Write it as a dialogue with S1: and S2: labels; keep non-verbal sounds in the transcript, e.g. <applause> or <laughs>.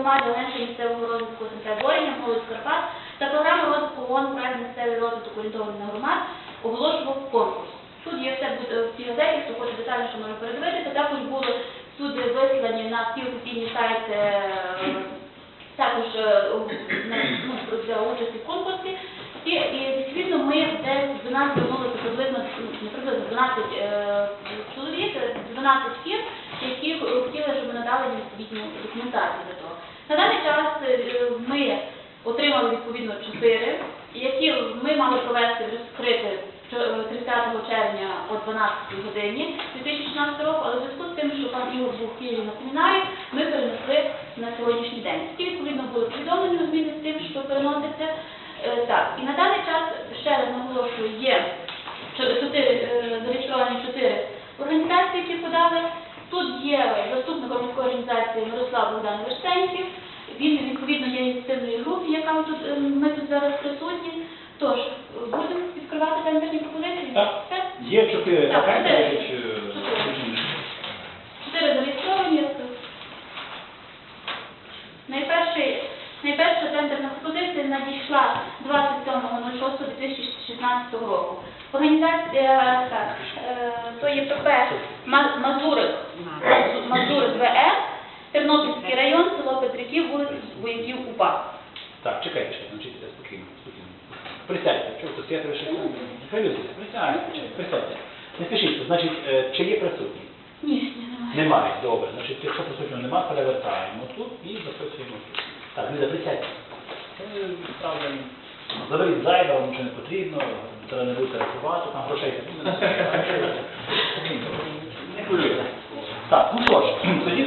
S1: громади, агентства місцевого розвитку з переборення, молодь Карпат та програми розвитку ООН проект місцевий розвиток орієнтований на громад оголошував конкурс. Тут є все в цій газеті, хто хоче детальніше може передивитися. Також були суди вислані на всі офіційні сайти е, також е, ну, для участі в конкурсі. І, відповідно ми десь до нас звернулися приблизно ну, приблизно 12 е, чоловік, е, 12 їм документацію для того. На даний час е, ми отримали відповідно 4, які ми мали провести розкрити ч- е, 30 червня о 12 годині 2016 року, але в зв'язку з тим, що пан Ігор був в Києві на семінарі, ми перенесли на сьогоднішній день. Всі відповідно були повідомлені зміни з тим, що переноситься. Е, Так, і на даний час ще раз наголошую, є чотири зареєстровані чотири організації, які подали. Тут є заступник громадської організації Мирослав Богдан Верстеньків. Він відповідно є ініціативної групи, яка тут е, ми тут зараз присутні. Тож будемо відкривати тендерні пропозиції.
S2: Так.
S1: Все?
S2: Є чотири
S1: Так, чотири. Чотири. Зареєстровані. Найперший, найперша тендерна пропозиція надійшла 27.06.2016 року. Організація, так, е, то є ПП Мазурик, Мазурик ВР, Тернопільський район, село Петриків, вулиця Вояків УПА.
S2: Так, чекайте, ще, значить, е, спокійно, спокійно. Присядьте, чого тут стояти лише? Не хвилюйтеся, присядьте, присядьте. Не спішіть, значить, е, чи є присутні?
S1: Ні, ні, немає.
S2: Немає, добре. Значить, якщо присутнього немає, перевертаємо тут і записуємо тут. Так, Ліза, присядьте. Це ставлено. Заберіть зайве, вам нічого не потрібно, треба не будете рахувати, там грошей не хвилюйте. <laughs> Так, ну що ж, тоді